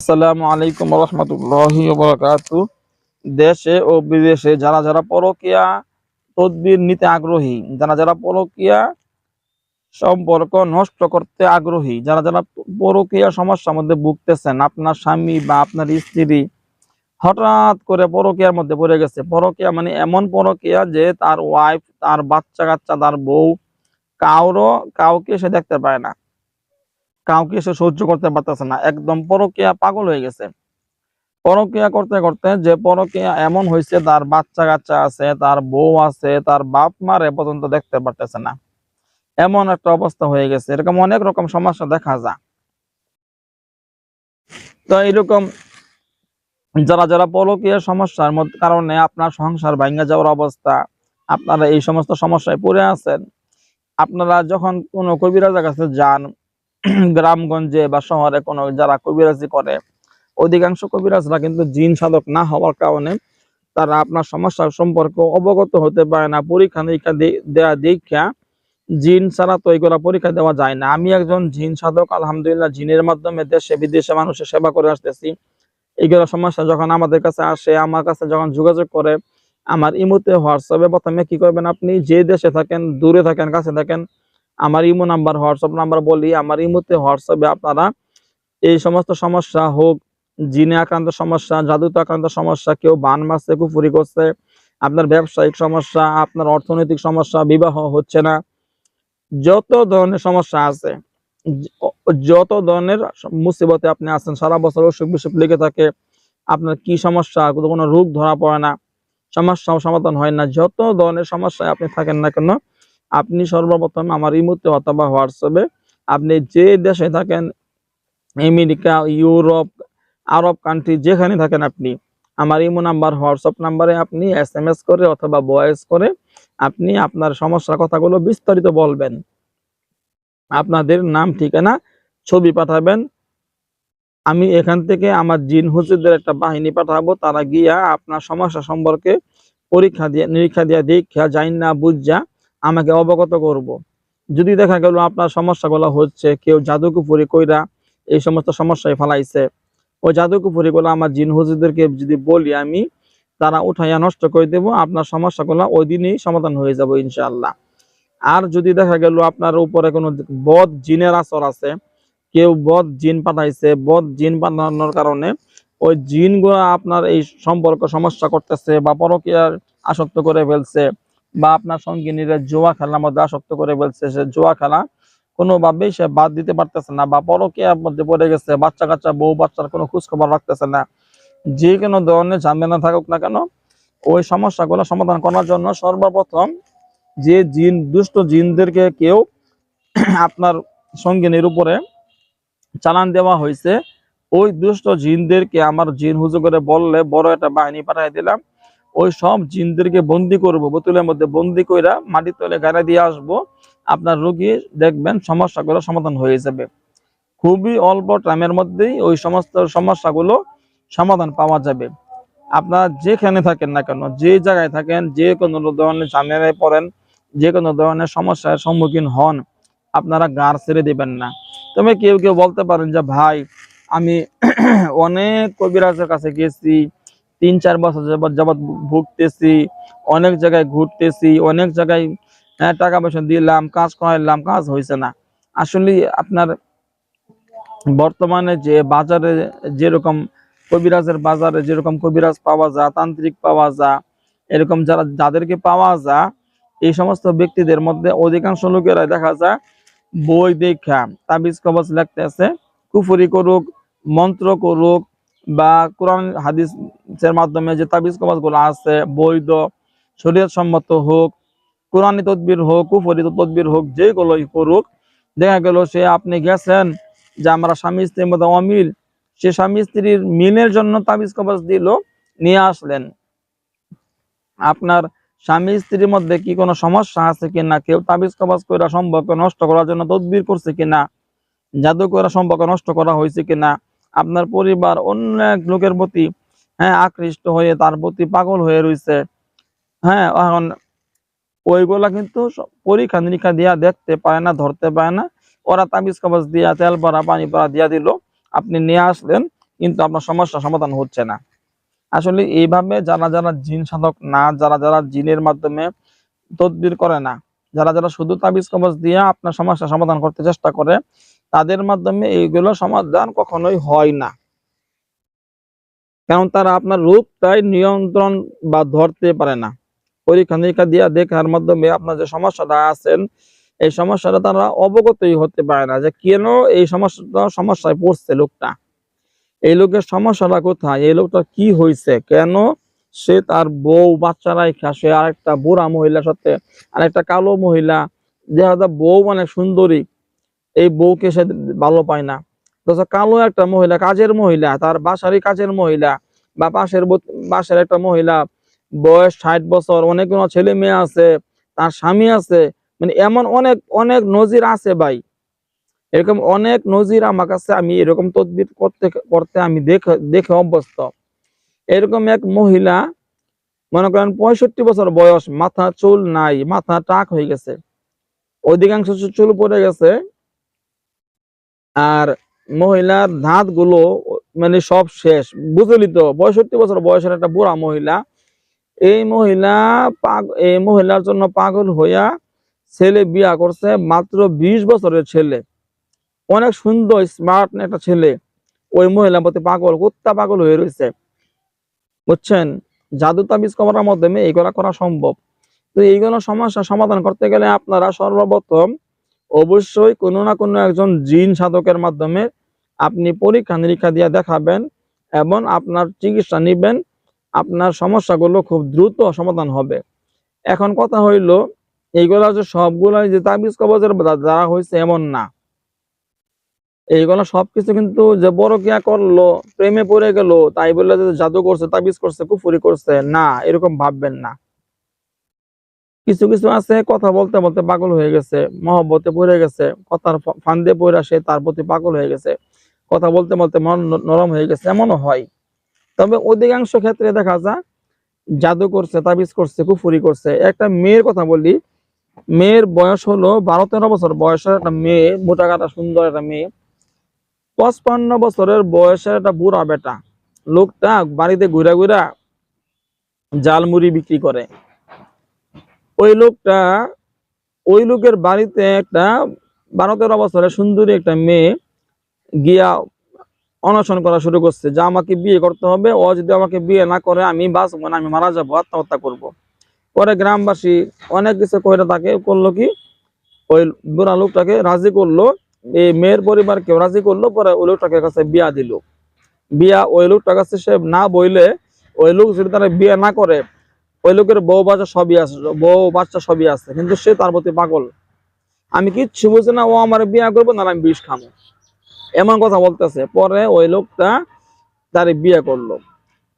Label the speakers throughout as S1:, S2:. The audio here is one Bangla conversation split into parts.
S1: আসসালামু আলাইকুম রহমতুল্লাহি বরকাতু। দেশে ও বিদেশে যারা যারা পরকিয়া তদবির নিতে আগ্রহী, যারা যারা পরকিয়া সম্পর্ক নষ্ট করতে আগ্রহী, যারা যারা পরকিয়া সমস্যার মধ্যে ভুগতেছেন, আপনার স্বামী বা আপনার স্ত্রী হঠাৎ করে পরকিয়ার মধ্যে পড়ে গেছে। পরকিয়া মানে এমন পরকিয়া যে তার ওয়াইফ তার বাচ্চা কাচ্চা তার বউ কারও কাউকে সে দেখতে পায় না। কাউকে সে সহ্য করতে পারতেছে না। একদম পরকিয়া পাগল হয়ে গেছে। পরকিয়া করতে করতে যে পরকিয়া এমন হয়েছে তার বাচ্চা কাচ্চা আছে, তার বউ আছে, তার বাপ মার পর্যন্ত দেখতে পারতেছে না। এমন একটা অবস্থা হয়ে গেছে। এরকম অনেক রকম সমস্যা দেখা যায়। তো এরকম যারা যারা পরকীয় সমস্যার মধ্যে কারণে আপনার সংসার ভাঙ্গা যাওয়ার অবস্থা, আপনারা এই সমস্ত সমস্যায় পড়ে আছেন, আপনারা যখন কোনো কবিরাজের কাছে যান গ্রামগঞ্জে বা শহরে কোনো যারা কবিরাজি করে, অধিকাংশ কবিরাজরা কিন্তু জিন সাধক না হওয়ার কারণে তারা আপনার সমস্যা সম্পর্কে অবগত হতে পারে না। পরীক্ষা নিরীক্ষা দেয়া দীক্ষা জিন ছাড়া তো এগুলা পরীক্ষা দেওয়া যায় না। আমি একজন জিন সাধক, আলহামদুলিল্লাহ জিনের মাধ্যমে দেশে, বিদেশে মানুষের সেবা করে আসতেছি। এইগুলো সমস্যা যখন আমাদের কাছে আসে, আমার কাছে যখন যোগাযোগ করে, আমার ইমোতে হোয়াটসঅ্যাপে প্রথমে কি করবেন আপনি? যে দেশে থাকেন, দূরে থাকেন, কাছে থাকেন আমার ইমো নাম্বার, হোয়াটসঅ্যাপ নাম্বার বলি, আমার ইমোতে হোয়াটসঅ্যাপে আপনারা এই সমস্ত সমস্যা হোক, জিনে আক্রান্ত সমস্যা, জাদুতে আক্রান্ত সমস্যা, কেউ বান মারছে, কুফুরি করছে, আপনার ব্যবসায়িক সমস্যা, আপনার অর্থনৈতিক সমস্যা, বিবাহ হচ্ছে না, যত ধরনের সমস্যা আছে যত ধরনের মুসিবতে আপনি আছেন, সারা বছর অসুখ বিসুখ লেগে থাকে, আপনার কি সমস্যা, কোনো রোগ ধরা পড়ে না সমস্যা সমাধান হয় না, যত ধরনের সমস্যায় আপনি থাকেন না কেন আপনি সর্বপ্রথম আমার ইমুতে অথবা হোয়াটসঅ্যাপে আপনি যে দেশে থাকেন, আমেরিকা, ইউরোপ, আরব কান্ট্রি যেখানে থাকেন আপনি, আমার ইমো নাম্বার হোয়াটসঅ্যাপ নাম্বারে আপনি এস এম এস করে অথবা ভয়েস করে আপনি আপনার সমস্যার কথাগুলো বিস্তারিত বলবেন। আপনাদের নাম, ঠিকানা, ছবি পাঠাবেন। আমি এখান থেকে আমার জিন হুজুরদের একটা বাহিনী পাঠাবো, তারা গিয়া আপনার সমস্যা সম্পর্কে পরীক্ষা দিয়ে, নিরীক্ষা দিয়ে দীক্ষা যাই না, বুঝা আমাকে অবগত করব। যদি দেখা গেল আপনার সমস্যাগুলো হচ্ছে, কেউ জাদুকুপুরি কইরা এই সমস্ত সমস্যায় ফেলাইছে, ওই জাদুকুপুরি গুলো আমার জিন হুজুরদেরকে যদি বলি আমি, তারা উঠাইয়া নষ্ট করে দেব, আপনার সমস্যাগুলো ওই দিনই সমাধান হয়ে যাবে ইনশাআল্লাহ আর যদি দেখা গেল আপনার উপরে কোনো বদ জিনের আসর আছে, কেউ বদ জিন পাঠাইছে, বদ জিন পাঠানোর কারণে ওই জিন আপনার এই সম্পর্ক সমস্যা করতেছে বা পরকীয়ার আসক্ত করে ফেলছে বা আপনার সঙ্গিনীরা জুয়া খেলার মধ্যে আসক্ত করে বলছে, সে জুয়া খেলা কোনোভাবেই সে বাদ দিতে পারতেছে না বা পরকীয়ার মধ্যে পড়ে গেছে বাচ্চা কাচ্চা বউ বাচ্চার কোনো খোঁজ খবর রাখতেছে না। যে কোনো ধরনের ঝামেলা থাকুক না কেন, ওই সমস্যাগুলো সমাধান করার জন্য সর্বপ্রথম যে জিন, দুষ্ট জিনদেরকে কেউ আপনার সঙ্গিনীর উপরে চালান দেওয়া হয়েছে, ওই দুষ্ট জিনদেরকে আমার জিন হুজু করে বললে, বড় একটা বাহিনী পাঠিয়ে দিলাম ওই সব জিনদেরকে বন্দি করব, বোতলের মধ্যে বন্দি কইরা মাটির তলে গাড়ি দিয়ে আসব। আপনার রোগী দেখবেন সমস্যাগুলো সমাধান হয়ে যাবে। খুবই অল্প টাইমের মধ্যেই ওই সমস্ত সমস্যাগুলো সমাধান পাওয়া যাবে। আপনার যেখানে থাকেন না কেন, যে জায়গায় থাকেন, যে কোনো ধরনের ঝামেলায় পড়েন, যে কোনো ধরনের সমস্যার সম্মুখীন হন, আপনারা গার ছেড়ে দেবেন না। তবে কেউ কেউ বলতে পারেন যে, ভাই, আমি অনেক কবিরাজের কাছে গেছি তিন চার বছর যাবৎ যাবৎ ভুগতেছি অনেক জায়গায় ঘুরতেছি অনেক জায়গায় হ্যাঁ, টাকা পয়সা দিলাম কাজ করাইলাম কাজ হয়েছে না। আসলে আপনার বর্তমানে যে বাজারে যেরকম কবিরাজের বাজারে যেরকম কবিরাজ পাওয়া যায় তান্ত্রিক পাওয়া যায় এরকম যারা যাদেরকে পাওয়া যায় এই সমস্ত ব্যক্তিদের মধ্যে অধিকাংশ লোকেরা দেখা যায় বই দেখা তাবিজ কবচ লিখতে আছে কুফুরি করুক মন্ত্র করুক বা কোরআন হাদিসের মাধ্যমে যে তাবিজ কবচগুলো আছে, বৈধ শরীয়ত সম্মত হোক, কোরআনী তদবির হোক, কুফরি তদবির হোক, যেগুলোই করুক, দেখা গেল সে আপনি গেছেন যে আমরা স্বামী স্ত্রীর মধ্যে অমিল, সে স্বামী স্ত্রীর মিলের জন্য তাবিজ কবাজ দিল, নিয়ে আসলেন। আপনার স্বামী স্ত্রীর মধ্যে কি কোনো সমস্যা আছে কিনা? কেউ তাবিজ কবাজ করে সম্পর্ক নষ্ট করার জন্য তদবির করছে কিনা? জাদু করে সম্পর্ক নষ্ট করা হয়েছে কিনা? আপনার পরিবার অনেক লোকের প্রতি হ্যাঁ আকৃষ্ট হয়ে তার প্রতি পাগল হয়ে রয়েছে। হ্যাঁ এখন ওইগুলা কিন্তু পরীক্ষা নিরীক্ষা দিয়া দেখতে পায় না, ধরতে পায় না। ওরা তাবিজ কবজ দিয়া, তেল পরা পানি পরা দিয়া দিল, আপনি নিয়ে আসলেন, কিন্তু আপনার সমস্যা সমাধান হচ্ছে না। আসলে এইভাবে যারা যারা জিন সাধক না, যারা যারা জিনের মাধ্যমে তদবির করে না, যারা যারা শুধু তাবিজ কবজ দিয়ে আপনার সমস্যা সমাধান করতে চেষ্টা করে তাদের মাধ্যমে এইগুলো সমাধান কখনোই হয় না। কারণ তারা আপনার রূপটাই নিয়ন্ত্রণ বা ধরতে পারে না। পরীক্ষা নিরীক্ষা দিয়া দেখার মাধ্যমে আপনার যে সমস্যাটা আছেন, এই সমস্যাটা তারা অবগতই হতে পারে না যে কেন এই সমস্যাটা, সমস্যায় পড়ছে লোকটা। এই লোকের সমস্যাটা কোথায়? এই লোকটা কি হয়েছে কেন সে তার বউ বাচ্চারা সে আরেকটা বুড়া মহিলার সাথে আরেকটা কালো মহিলা যায় বউ মানে সুন্দরী এই বউকে সে ভালো পায় না। তো কালো একটা মহিলা, কাজের মহিলা, তার বাসারই কাজের মহিলা বা পাশের ব- পাশের একটা মহিলা, বয়স ষাট বছর, অনেকগুলো ছেলে মেয়ে আছে, তার স্বামী আছে মানে এমন অনেক অনেক নজির আছে ভাই। এরকম অনেক নজির আমার কাছে, আমি এরকম তদবির করতে করতে আমি দেখে দেখে অভ্যস্ত। এরকম এক মহিলা, মনে করেন পঁয়ষট্টি বছর বয়স, মাথা চুল নাই, মাথা টাক হয়ে গেছে। অধিকাংশ চুল পড়ে গেছে আর মহিলার দাঁতগুলো মানে সব শেষ। বুঝলি তো, পঁয়ষট্টি বছর বয়সের একটা বুড়া মহিলা, এই মহিলা এই মহিলার জন্য পাগল হইয়া ছেলে বিয়া করছে মাত্র বিশ বছরের ছেলে। অনেক সুন্দর স্মার্ট একটা ছেলে। ওই মহিলার প্রতি পাগল, কুত্তা পাগল হয়ে রয়েছে। বুঝছেন? জাদু তাবিজ করার মাধ্যমে এইগুলা করা সম্ভব। তো এইগুলো সমস্যা সমাধান করতে গেলে আপনারা সর্বপ্রথম অবশ্যই কোনো না কোনো একজন জিন সাধকের মাধ্যমে আপনি পরীক্ষা নিরীক্ষা দিয়ে দেখাবেন এবং আপনার চিকিৎসা নিবেন। আপনার সমস্যাগুলো খুব দ্রুত সমাধান হবে। এখন কথা হইল, এইগুলা যে সবগুলাই যে তাবিজ কবজের দ্বারা হয়েছে এমন না। এইগুলো সবকিছু কিন্তু যে বড় কিয়া করল, প্রেমে পড়ে গেল, তাই বলে যে জাদু করছে, তাবিজ করছে, কুফুরি করছে, না, এরকম ভাববেন না। কিছু কিছু আছে, কথা বলতে বলতে পাগল হয়ে গেছে, মহব্বতে পড়ে গেছে, কথার ফান্দে পড়ে সে তার প্রতি পাগল হয়ে গেছে, কথা বলতে বলতে মন নরম হয়ে গেছে, এমনও হয়। তবে অধিকাংশ ক্ষেত্রে দেখা যায়, জাদু করছে, তাবিজ করছে, কুফুরি করছে। একটা মেয়ের কথা বলি, মেয়ের বয়স হলো বারো তেরো বছর, বয়সের একটা মেয়ে, মোটা কাটা সুন্দর একটা মেয়ে। পঁচপান্ন বছরের বয়সের একটা বুড়া বেটা, লোকটা বাড়িতে ঘুরা ঘুরা জাল মুড়ি বিক্রি করে। ওই লোকটা, ওই লোকের বাড়িতে একটা বারো তেরো বছরের সুন্দরী একটা মেয়ে গিয়া অনশন করা শুরু করছে, যে আমাকে বিয়ে করতে হবে, ও যদি আমাকে বিয়ে না করে আমি বাঁচবো না, আমি মারা যাব, আত্মহত্যা করব। পরে গ্রামবাসী অনেক কিছু কইরা তাকে করল কি, ওই বুড়া লোকটাকে রাজি করল, এই মেয়ের পরিবার কেউ রাজি করল, পরে ওই লোকটাকে কাছে বিয়া দিল বিয়া ওই লোকটার কাছে সে না বইলে ওই লোক যদি তারা বিয়ে না করে ওই লোকের বউ বাচ্চা সবই আছে, বউ বাচ্চা সবই আছে, কিন্তু সে তার প্রতি পাগল। আমি কিচ্ছু বুঝি না, ও আমার বিয়ে করব না আমি বিষ খামো। এমন কথা বলতেছে। পরে ওই লোকটা তার বিয়ে করল।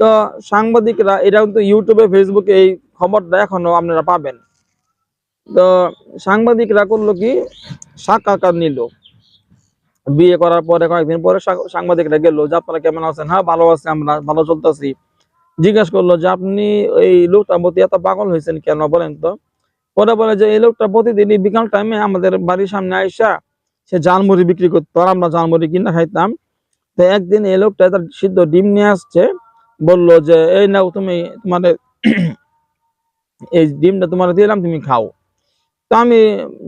S1: তো সাংবাদিকরা, এটা কিন্তু ইউটিউবে, ফেসবুকে এই খবরটা এখনও আপনারা পাবেন। তো সাংবাদিকরা করল কি, সাক্ষাৎকার নিল। বিয়ে করার পরে কয়েকদিন পরে সাংবাদিকরা গেল যে, আপনারা কেমন আছেন? হ্যাঁ ভালো আছে আমরা, ভালো চলতেছি। জিজ্ঞেস করল যে, আপনি এই লোকটার প্রতি এত পাগল হয়েছেন কেন? বলেন তো। পরে বলে যে, এই লোকটা প্রতিদিনই বিকাল টাইমে আমাদের বাড়ির সামনে আইসা সে জালমুড়ি বিক্রি করতো। আর আমরা জালমুড়ি কিনা খাইতাম। তো একদিন এই লোকটা তার সিদ্ধ ডিম নিয়ে আসছে। বলল যে, এই নাও তুমি তোমার এই ডিমটা তোমার দিলাম, তুমি খাও। তো আমি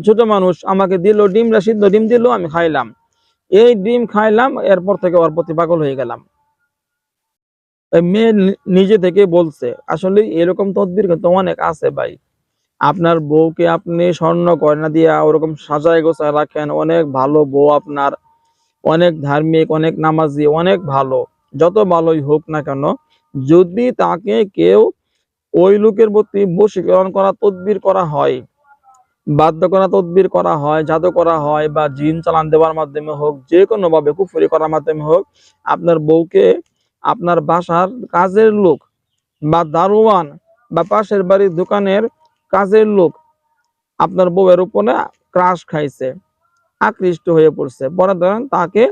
S1: ছোট মানুষ, আমাকে দিল ডিমটা, সিদ্ধ ডিম দিল, আমি খাইলাম। এই ডিম খাইলাম, এরপর থেকে ওর প্রতি পাগল হয়ে গেলাম। মেয়ে নিজে থেকে বলছে, আসলে এরকম তদবির কিন্তু অনেক আছে ভাই। আপনার বউকে আপনি স্বর্ণ গয়না দিয়া ওরকম সাজায় গোছায় রাখেন, অনেক ভালো বউ আপনার, অনেক ধার্মিক, অনেক নামাজি, অনেক ভালো, যত ভালোই হোক না কেন, যদি তাকে কেউ ওই লোকের প্রতি বশীকরণ করা, তদবির করা হয়, বাধ্য করা, তদবির করা হয়, জাদু করা হয় বা জিন চালান দেওয়ার মাধ্যমে হোক যে কোনো ভাবে কুফরি করার মাধ্যমে হোক, আপনার বউকে আপনার বাসার কাজের লোক বা দারোয়ান বা পাশের বাড়ির দোকানের কাজের লোক আপনার বউয়ের উপরে ক্রাশ খাইছে, আকৃষ্ট হয়ে পড়ছে। পরে ধরেন তাকে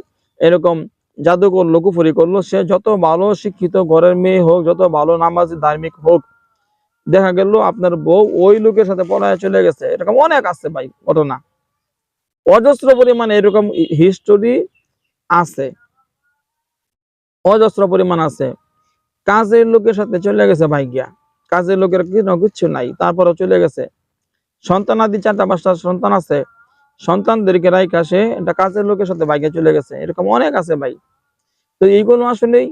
S1: এরকম জাদু করল কুফরি করল। সে যত ভালো শিক্ষিত ঘরের মেয়ে হোক, যত ভালো নামাজি ধার্মিক হোক, দেখা গেল আপনার বউ ওই লোকের সাথে পড়ায় চলে গেছে। এরকম অনেক আছে ভাই, ঘটনা। অজস্র পরিমাণে এরকম হিস্টোরি আছে। অজস্র পরিমাণ আছে। কাজের লোকের সাথে চলে গেছে ভাইগিয়া কাজের লোকের কোনো কিচ্ছু নাই তারপরে চলে গেছে। সন্তান আদি চারটা পাঁচটা সন্তান আছে। সন্তানদেরকে রাইখা সে একটা কাজের লোকের সাথে ভাইগিয়া চলে গেছে। এরকম অনেক আছে ভাই। তো এইগুলো আসলেই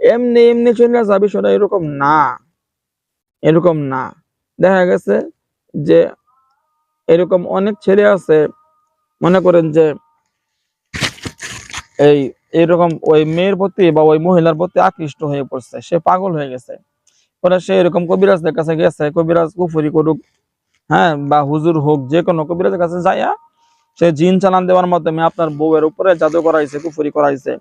S1: এমনি এমনি চলে আসা বিষয়টা এরকম না। এরকম না। দেখা গেছে যে এরকম অনেক ছেলে আছে, মনে করেন যে এই এরকম ওই মেয়ের প্রতি বা ওই মহিলার প্রতি আকৃষ্ট হয়ে পড়ছে। সে পাগল হয়ে গেছে। পরে সে এরকম কবিরাজদের কাছে গেছে। কবিরাজ কুফুরি করুক হ্যাঁ বা হুজুর হোক, যে কোনো কবিরাজের কাছে যাইয়া সে জিন চালান দেওয়ার মাধ্যমে আপনার বউয়ের উপরে জাদু করাইছে, কুফুরি করাইছে।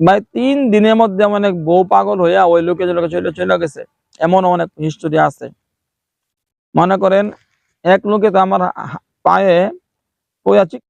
S1: ভাই, তিন দিনের মধ্যে অনেক বউ পাগল হইয়া ওই লোকে লোকে চলে চলে গেছে, এমন অনেক হিস্টোরি আছে। মনে করেন, এক লোকে তো আমার পায়ে পয়া চিক